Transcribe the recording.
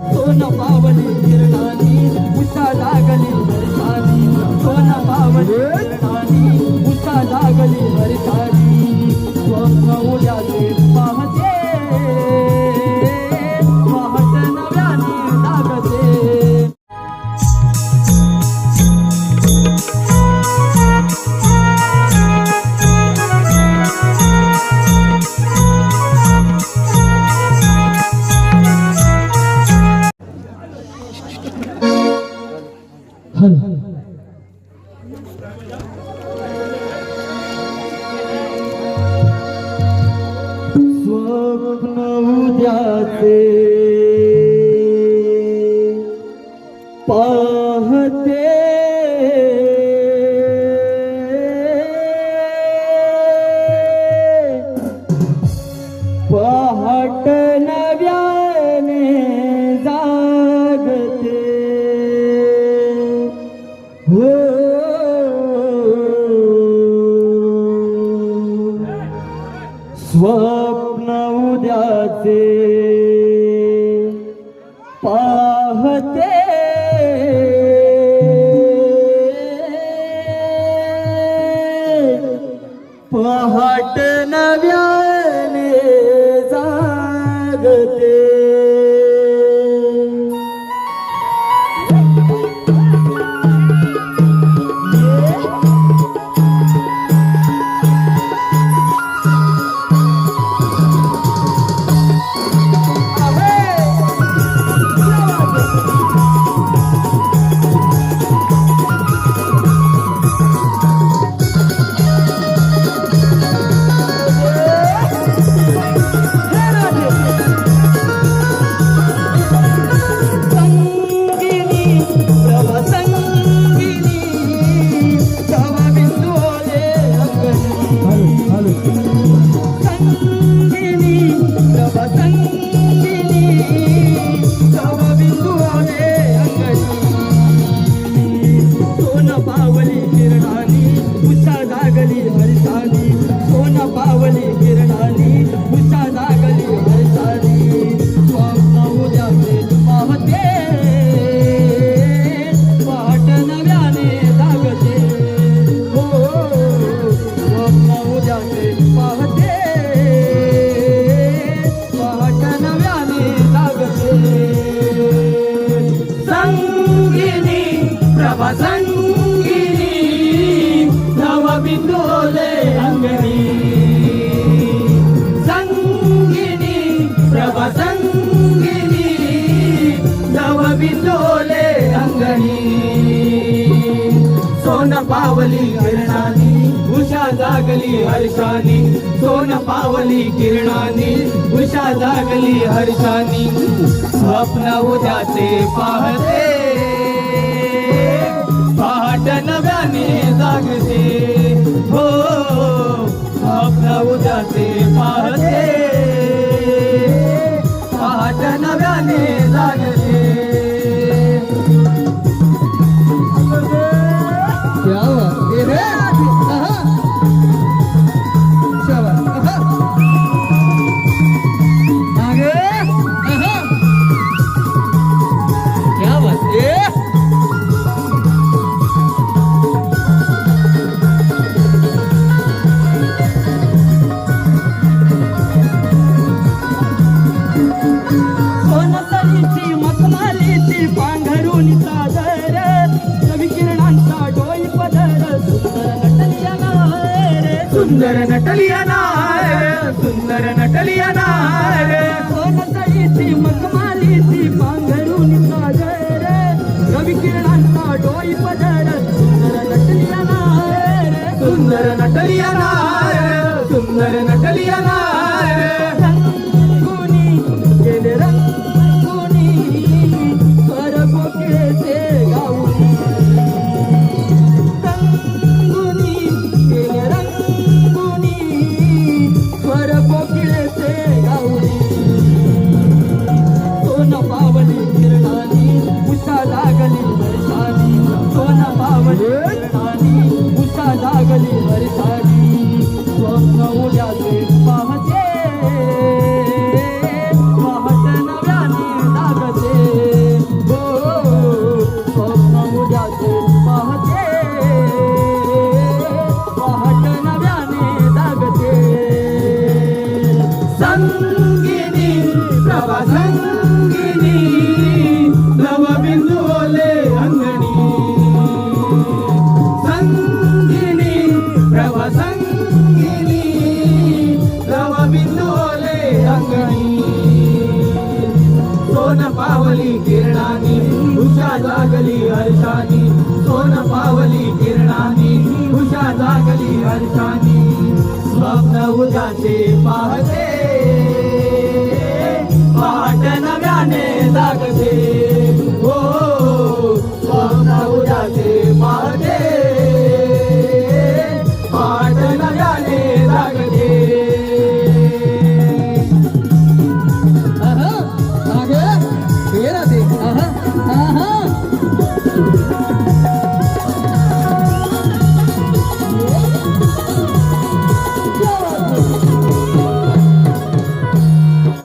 सोन पावली किरणानी उषा लागली सोन पावली स्वप्न उद्याचे पाहते. स्वप्न उद्याचे पाहते. पहाट नवी पावली किरणानी उषा जागली हर्षानी. सोन पावली किरणानी उषा जागली हर्षानी. स्वप्न उद्याचे पाहते पहाट नव्याने जागते. हो स्वप्न उद्याचे पाहते पहाट नव्याने जागते. సుందర నటలియనా సుందర నటలియనా మకమాలేసి పాంగరు రవికిరణంతా लागली हरिता अंगणी सोन पावली किरणानी उषा जागली हर्षानी. सोन पावली किरणानी उषा जागली हर्षानी. स्वप्न उदाचे पाहते पहाट नव्याने जागते.